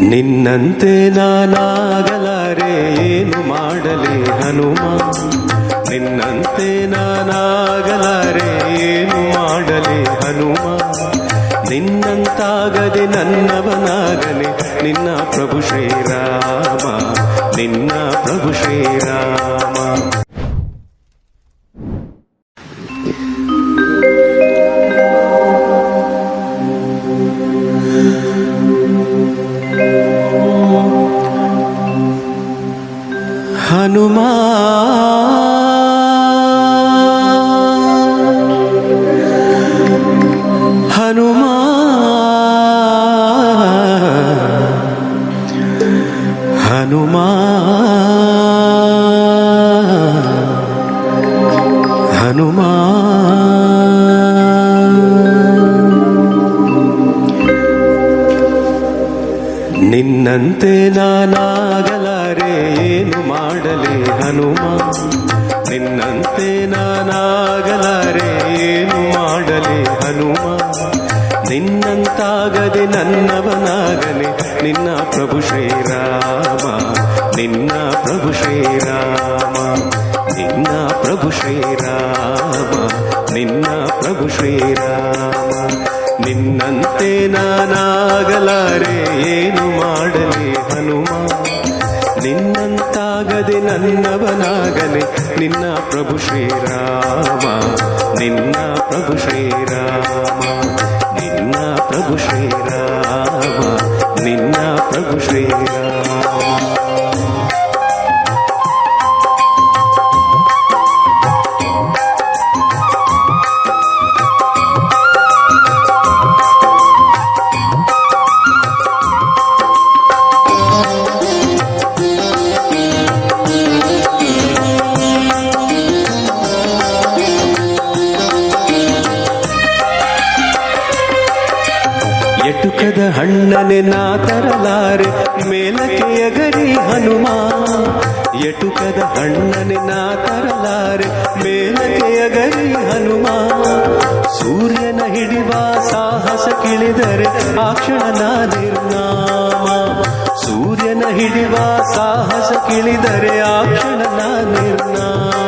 ನಿನ್ನಂತೆ ನಾನಾಗಲಾರೆ, ಏನು ಮಾಡಲಿ ಹನುಮ? ನಿನ್ನಂತೆ ನಾನಾಗಲಾರೆ, ಏನು ಮಾಡಲಿ ಹನುಮ? ನಿನ್ನಂತಾಗದೆ ನನ್ನವನಾಗಲಿ, ನಿನ್ನ ಪ್ರಭು ಶ್ರೀರಾಮ, ನಿನ್ನ ಪ್ರಭು ಶ್ರೀರಾಮ. ಹನುಮ ನಿನ್ನಂತೆ ನಾನಾಗಲಾರೆ, ಏನು ಮಾಡಲಿ ಹನುಮ? ನಿನ್ನಂತೆ ನಾನಾಗಲಾರೆ, ಏನು ಮಾಡಲಿ ಹನುಮ? ನಿನ್ನಂತಾಗದೆ ನನ್ನವನಾಗಲಿ ನಿನ್ನ ಪ್ರಭು ಶ್ರೀರಾಮ, ನಿನ್ನ ಪ್ರಭು ಶ್ರೀರಾಮ, ನಿನ್ನ ಪ್ರಭು ಶ್ರೀರಾಮ, ನಿನ್ನ ಪ್ರಭು ಶ್ರೀರಾಮ. ನಿನ್ನಂತೆ ನಾನಾಗಲಾರೆ, ಏನು ಮಾಡಲಿ ಹನುಮ? ನಿನ್ನಂತಾಗದೆ ನನ್ನವನಾಗಲಿ, ನಿನ್ನ ಪ್ರಭು ಶ್ರೀರಾಮ. ನಿನ್ನ ಪ್ರಭು ಶ್ರೀರಾಮ. ನಿನ್ನ ಪ್ರಭು ಶ್ರೀರಾಮ. ನಿನ್ನ ಪ್ರಭು ಶ್ರೀರಾಮ. ಎಟುಕದ ಹಣ್ಣನೆ ನಾ ತರಲಾರೆ ಮೇಲಕ್ಕೆ ಎಗರಿ ಹನುಮ. ಎಟುಕದ ಹಣ್ಣನೆ ನಾ ತರಲಾರೆ ಮೇಲಕ್ಕೆ ಎಗರಿ ಹನುಮ. ಸೂರ್ಯನ ಹಿಡಿವ ಸಾಹಸ ಕಿಳಿದರೆ ಆ ಕ್ಷಣ ನಿರ್ನಾಮ. ಸೂರ್ಯನ ಹಿಡಿವ ಸಾಹಸ ಕಿಳಿದರೆ ಆ ಕ್ಷಣ ನಿರ್ನಾಮ.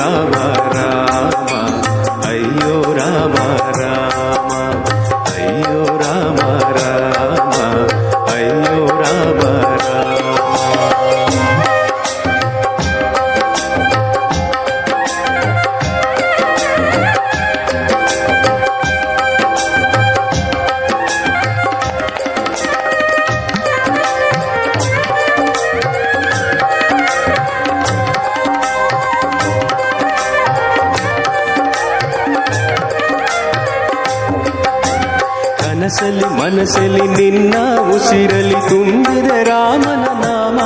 ಕನಸಲಿ ಮನಸಲಿ ನಿನ್ನ ಉಸಿರಲಿ ತುಂಬಿದ ರಾಮನ ನಾಮ.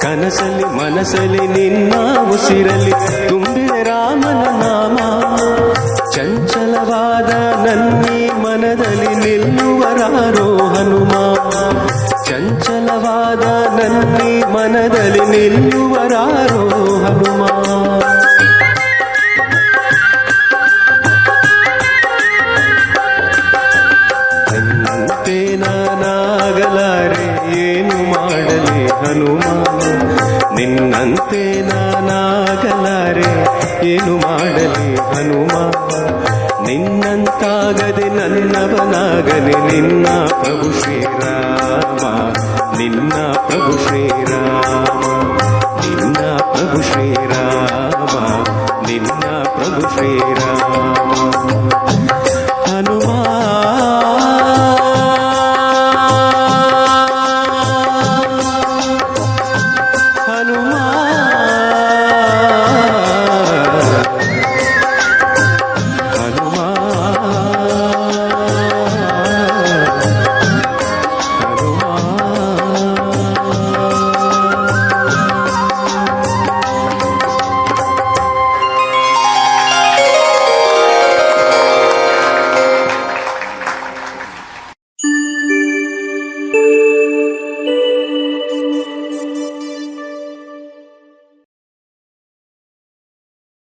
ಕನಸಲಿ ಮನಸಲಿ ನಿನ್ನ ಉಸಿರಲಿ ತುಂಬಿದ ರಾಮನ ನಾಮ. ಚಂಚಲವಾದ ನನ್ನಿ ಮನದಲ್ಲಿ ನಿಲ್ಲುವರಾರೋ ಹನುಮ. ಚಂಚಲವಾದ ನನ್ನಿ ಮನದಲ್ಲಿ ನಿಲ್ಲುವರಾರೋ ಹನುಮ. ನಾನಾಗಲಾರೆ, ಏನು ಮಾಡಲಿ ಹನುಮ ನಿನ್ನಂತೆ ನಾನಾಗಲಾರೆ, ಏನು ಮಾಡಲಿ ಹನುಮ ನಿನ್ನಂತಾಗದೆ ನನ್ನವನಾಗಲಿ, ನಿನ್ನ ಪ್ರಭು ಶ್ರೀರಾಮ, ನಿನ್ನ ಪ್ರಭು ಶ್ರೀರಾಮ, ನಿನ್ನ ಪ್ರಭು ಶ್ರೀರಾಮ, ನಿನ್ನ ಪ್ರಭು ಶ್ರೀರಾಮ.